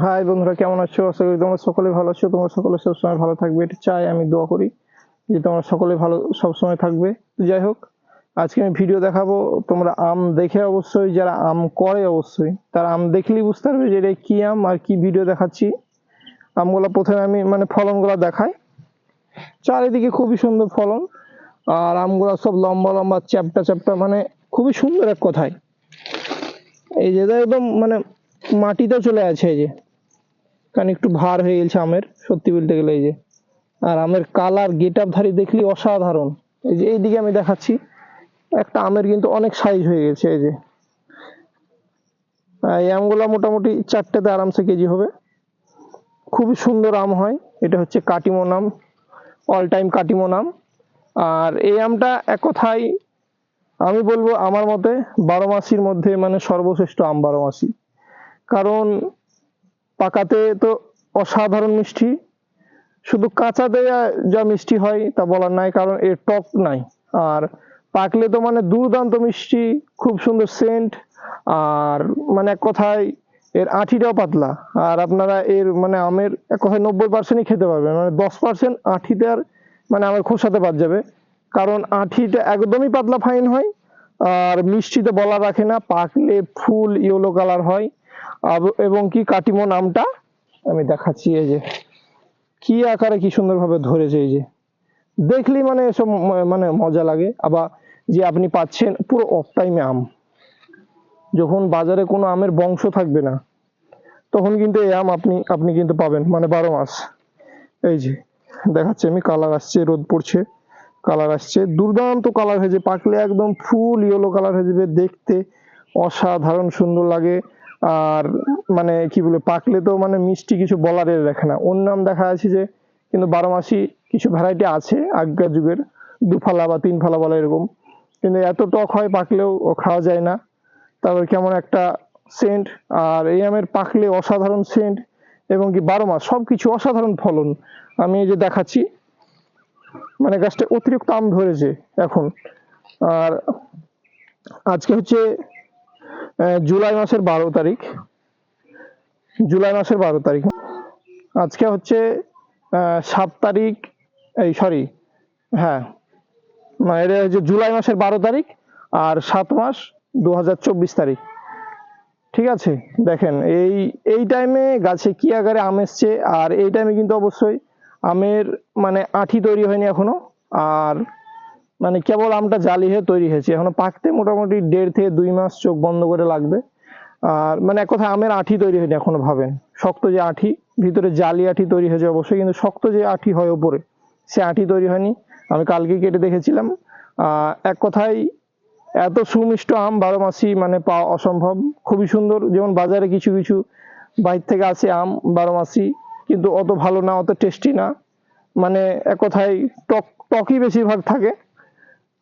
High বন্ধুরা, কেমন আছো? আশা করি তোমরা সকলে ভালো আছো। তোমরা সকলে সবসময় ভালো থাকবে। এটা চাই, আমি দোয়া করি যে তোমরা সকলে ভালো, সবসময় থাকবে। যাই হোক, আজকে আমি ভিডিও দেখাবো। তোমরা আম দেখে অবশ্যই, যারা আম করে অবশ্যই, তারা আম দেখলেই বুঝতে পারবে যে এটা কি আম আর কি ভিডিও দেখাচ্ছি। আমগুলো প্রথমে আমি মানে ফলনগুলো দেখাই। চারিদিকে খুবই সুন্দর ফলন। আর আমগুলো সব লম্বা লম্বা, চ্যাপটা চ্যাপটা মানে খুবই সুন্দর এক কথায়। এই যে, একদম মানে মাটিতে চলে আছে এই যে। কারণ একটু ভার হয়ে গেছে আমের, সত্যি বলতে গেলে এই যে। আর আমের কালার গেট আপ ধারি দেখলি অসাধারণ। এই যে এইদিকে আমি দেখাচ্ছি, একটা আমের কিন্তু অনেক সাইজ হয়ে গেছে এই যে। এই আমগুলো মোটামুটি চারটেতে আরামসে কেজি হবে। খুবই সুন্দর আম হয়। এটা হচ্ছে কাটিমন আম অল টাইম কাটিমন আম আর এই আমটা এক কথায় আমি বলব আমার মতে বারো মাসির মধ্যে মানে সর্বশ্রেষ্ঠ আম বারো মাসি। কারণ পাকাতে তো অসাধারণ মিষ্টি। শুধু কাঁচাতে যা মিষ্টি হয় তা বলার নাই, কারণ এর টক নাই। আর পাকলে তো মানে দুর্দান্ত মিষ্টি, খুব সুন্দর সেন্ট আর মানে এক কথায় এর আঠিটাও পাতলা। আর আপনারা এর মানে আমের এক কথায় নব্বই পার্সেন্টই খেতে পারবেন। মানে দশ পার্সেন্ট আঠিতে আর মানে আমের খোসাতে বাদ যাবে। কারণ আঠিটা একদমই পাতলা ফাইন হয়, আর মিষ্টিতে বলা রাখে না, পাকলে ফুল ইয়েলো কালার হয়। এবং কি কাটিমো নামটা? আমি দেখাচ্ছি এই যে। কি আকারে কি সুন্দরভাবে ধরেছে এই যে। দেখলেই মানে এসব মানে মজা লাগে। আবার যে আপনি পাচ্ছেন পুরো অফ টাইমে আম। যখন বাজারে কোনো আমের বংশ থাকবে না, তখন কিন্তু এই আম আপনি আপনি কিন্তু পাবেন মানে বারো মাস। এই যে, দেখাচ্ছে আমি, কালার আসছে, রোদ পড়ছে, কালার আসছে। দুর্দান্ত কালার হয়েছে পাকলে একদম ফুল ইয়েলো কালার হয়ে যাবে, দেখতে অসাধারণ সুন্দর লাগে। আর মানে কি বলে, পাকলে তো মানে মিষ্টি কিছু বলার এর রাখে না। অন্য আম দেখা যাচ্ছে যে কিন্তু বারো মাসি কিছু ভ্যারাইটি আছে, আগেকার যুগের দু ফালা বা তিন ফালা বলা এরকম। কিন্তু এত টক হয় পাকলেও খাওয়া যায় না। তারপর কেমন একটা সেন্ট আর এই আমের পাকলে অসাধারণ সেন্ট এবং কি বারো মাস সবকিছু অসাধারণ ফলন। আমি এই যে দেখাচ্ছি মানে গাছটা অতিরিক্ত আম ধরেছে এখন। আর আজকে হচ্ছে জুলাই মাসের বারো তারিখ। জুলাই মাসের বারো তারিখ। আজকে হচ্ছে সাত তারিখ, এই সরি হ্যাঁ মানে এটা হচ্ছে জুলাই মাসের বারো তারিখ আর সাত মাস দু হাজার চব্বিশ তারিখ। ঠিক আছে? দেখেন, এই এই টাইমে গাছে কি আকারে আম এসছে আর এই টাইমে কিন্তু অবশ্যই আমের মানে আঠি তৈরি হয়নি এখনও। আর মানে কেবল আমটা জালি হয়ে তৈরি হয়েছে। এখনও পাকতে মোটামুটি দেড় থেকে দুই মাস চোখ বন্ধ করে লাগবে। আর মানে এক কথা আমের আঠি তৈরি হয়নি এখনও ভাবেন। শক্ত যে আঠি, ভিতরে জালি আঠি তৈরি হয়েছে অবশ্যই, কিন্তু শক্ত যে আঠি হয় ওপরে, সে আঠি তৈরি হয়নি। আমি কালকে কেটে দেখেছিলাম। এক কথায় এত সুমিষ্ট আম বারো মাসি মানে পাওয়া অসম্ভব। খুবই সুন্দর। যেমন বাজারে কিছু কিছু বাইর থেকে আসে আম বারো মাসি কিন্তু অত ভালো না, অত টেস্টি না। মানে এক কথায় টক, টকই বেশিরভাগ থাকে।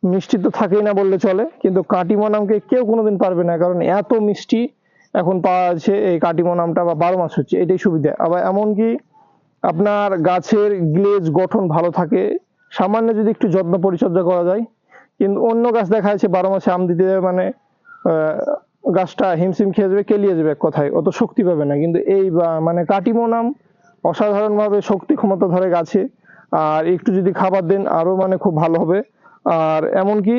মিষ্টি তো থাকেই না বললে চলে, কিন্তু কাটিমন আমকে কেউ কোনোদিন পারবে না, কারণ এত মিষ্টি এখন পাওয়া যাচ্ছে এই কাটিমন আমটা বা বারো মাস হচ্ছে, এটাই সুবিধা। আবার এমনকি আপনার গাছের গ্লেজ গঠন ভালো থাকে, সামান্য যদি একটু যত্ন পরিচর্যা করা যায়, কিন্তু অন্য গাছ দেখা যাচ্ছে বারো মাসে আম দিতে যাবে মানে গাছটা হিমশিম খেয়ে যাবে, কেলিয়ে যাবে এক কথায়, অত শক্তি পাবে না। কিন্তু এই মানে কাটিমন অসাধারণভাবে শক্তি ক্ষমতা ধরে গাছে, আর একটু যদি খাবার দেন আরও মানে খুব ভালো হবে। আর এমনকি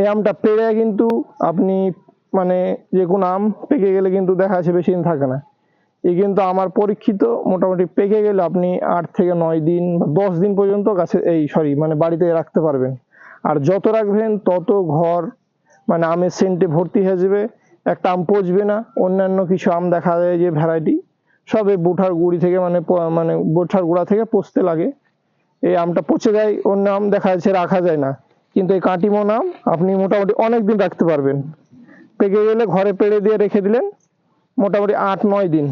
এই আমটা পেড়ে কিন্তু আপনি মানে যে কোনো আম পেকে গেলে কিন্তু দেখা যাচ্ছে বেশি দিন থাকে না। এই কিন্তু আমার পরীক্ষিত মোটামুটি পেকে গেলে আপনি আট থেকে নয় দিন বা দশ দিন পর্যন্ত গাছে এই সরি মানে বাড়িতে রাখতে পারবেন। আর যত রাখবেন তত ঘর মানে আমের সেন্টে ভর্তি হয়ে যাবে, একটা আম পচবে না, অন্যান্য কিছু আম দেখা যায় যে ভ্যারাইটি সব বুঠার গুড়ি থেকে মানে মানে বোঠার গুঁড়া থেকে পচতে লাগে। এই আমটা পচে যায়, অন্য আম দেখা যাচ্ছে রাখা যায় না। কিন্তু এই কাটিমন আম আপনি মোটামুটি অনেক দিন রাখতে পারবেন। পেকে গেলে ঘরে পেড়ে দিয়ে রেখে দিলেন মোটামুটি আট, নয় দিন।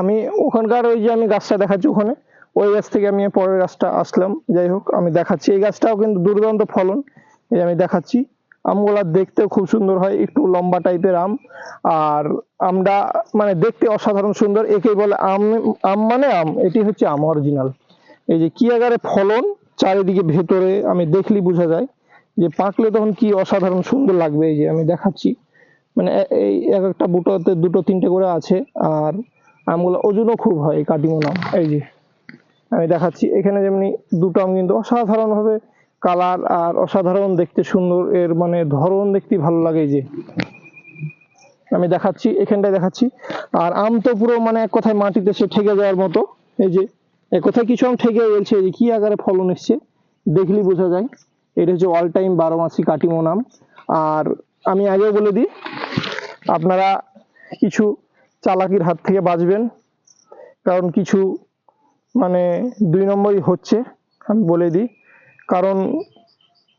আমি ওখানকার ওই যে আমি গাছটা দেখাচ্ছি ওখানে, ওই গাছ থেকে আমি পরের গাছটা আসলাম। যাই হোক, আমি দেখাচ্ছি। এই গাছটাও কিন্তু দুর্দান্ত ফলন। এই আমি দেখাচ্ছি, আমগুলা দেখতেও খুব সুন্দর হয়, একটু লম্বা টাইপের আম। আর আমটা মানে দেখতে অসাধারণ সুন্দর। একেই বলে আম আম মানে আম, এটি হচ্ছে আম অরিজিনাল এই যে কি আকারে ফলন চারিদিকে ভেতরে আমি দেখলি বোঝা যায় যে পাকলে তখন কি অসাধারণ সুন্দর লাগবে, এই যে আমি দেখাচ্ছি। মানে এই এক একটা বুটোতে দুটো তিনটে করে আছে, আর আমগুলো ওজনও খুব হয় এই কাটিমন আম এই যে। আমি দেখাচ্ছি, এখানে যেমনি দুটো আম কিন্তু অসাধারণভাবে কালার আর অসাধারণ দেখতে সুন্দর, এর মানে ধরন দেখতে ভালো লাগে, এই যে। আমি দেখাচ্ছি, এখানটায় দেখাচ্ছি। আর আম তো পুরো মানে এক কথায় মাটিতে সে ঠেকে যাওয়ার মতো, এই যে। কথায় কিছু আম ঠেকে বলছে যে কি আকারে ফলন এসছে? দেখলেই বোঝা যায়। এটা হচ্ছে অল টাইম বারো মাসি কাটিমন আম আর আমি আগেও বলে দিই, আপনারা কিছু চালাকির হাত থেকে বাঁচবেন। কারণ কিছু মানে দুই নম্বরই হচ্ছে, আমি বলে দিই। কারণ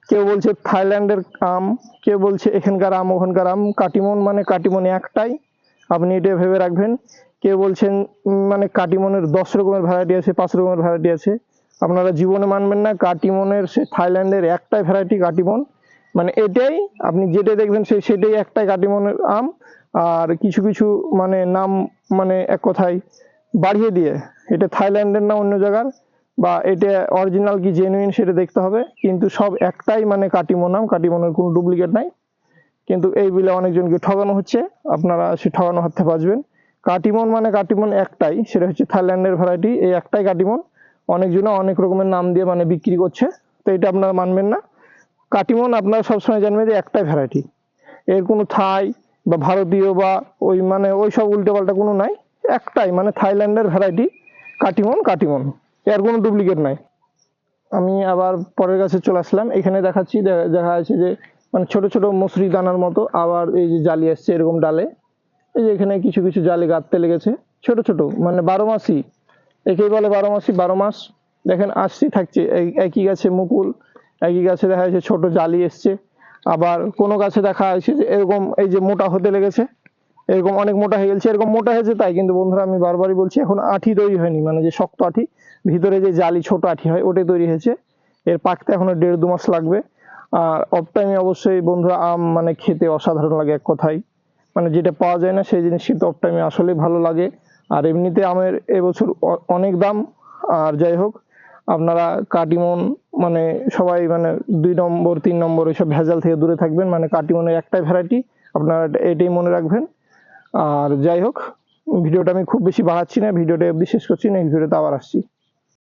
কেউ বলছে থাইল্যান্ডের আম, কেউ বলছে এখানকার আম, ওখানকার আম। কাটিমন মানে কাটিমন একটাই। আপনি এটা ভেবে রাখবেন। কেউ বলছেন মানে কাটিমনের দশ রকমের ভ্যারাইটি আছে, পাঁচ রকমের ভ্যারাইটি আছে। আপনারা জীবনে মানবেন না, কাটিমনের সে থাইল্যান্ডের একটাই ভ্যারাইটি কাটিমন। মানে এটাই, আপনি যেটা দেখবেন সেই সেটাই একটাই কাটিমনের আম। আর কিছু কিছু মানে নাম মানে এক কথায় বাড়িয়ে দিয়ে, এটা থাইল্যান্ডের না অন্য জায়গার, বা এটা অরিজিনাল কি জেনুইন সেটা দেখতে হবে। কিন্তু সব একটাই মানে কাটিমন নাম কাটিমনের কোনো ডুপ্লিকেট নাই। কিন্তু এই বিলে অনেকজনকে ঠকানো হচ্ছে। আপনারা সে ঠকানো হাতে বাঁচবেন। কাটিমন মানে কাটিমন একটাই, সেটা হচ্ছে থাইল্যান্ডের ভ্যারাইটি। এই একটাই কাটিমন। অনেকজনে অনেক রকমের নাম দিয়ে মানে বিক্রি করছে। তো এটা আপনারা মানবেন না। কাটিমন আপনারা সবসময় জানবেন যে একটাই ভ্যারাইটি। এর কোনো থাই বা ভারতীয় বা ওই মানে ওই সব উল্টোপাল্টা কোনো নাই। একটাই মানে থাইল্যান্ডের ভ্যারাইটি। কাটিমন কাটিমন। এর কোনো ডুপ্লিকেট নাই। আমি আবার পরের কাছে চলে আসলাম। এখানে দেখাচ্ছি দেখা যাচ্ছে যে মানে ছোট ছোট মসুরি দানার মতো, আবার এই যে জালি আসছে এরকম ডালে। এই যে এখানে কিছু কিছু জালি গাঁততে লেগেছে। ছোট ছোট মানে বারো মাসই। একেই বলে বারো মাসই, বারো মাস। দেখেন, আসছি, থাকছে। একই গাছে মুকুল, একই গাছে দেখা যাচ্ছে ছোট জালি এসছে। আবার কোনো গাছে দেখা যাচ্ছে যে এরকম এই যে মোটা হতে লেগেছে। এরকম অনেক মোটা হয়ে গেছে। এরকম মোটা হয়েছে তাই, কিন্তু বন্ধুরা, আমি বারবারই বলছি, এখন আঠি তৈরি হয়নি। মানে যে শক্ত আঠি, ভিতরে যে জালি ছোট আঠি হয়, ওটাই তৈরি হয়েছে। এর পাকতে এখনও দেড় দু মাস লাগবে। আর অফ টাইমে অবশ্যই বন্ধুরা আম মানে খেতে অসাধারণ লাগে এক কথায়। মানে যেটা পাওয়া যায় না, সেই জিনিস কিন্তু অফ টাইমে আসলে ভালো লাগে। আর এমনিতে আমের এবছর অনেক দাম। আর যাই হোক, আপনারা কাটিমন মানে সবাই মানে দুই নম্বর, তিন নম্বর এইসব ভেজাল থেকে দূরে থাকবেন। মানে কাটিমনের একটাই ভ্যারাইটি আপনারা এটাই মনে রাখবেন। আর যাই হোক, ভিডিওটা আমি খুব বেশি বাড়াচ্ছি না, ভিডিওটা অবধি শেষ করছি নেক্সট ভিডিওতে আবার আসছি।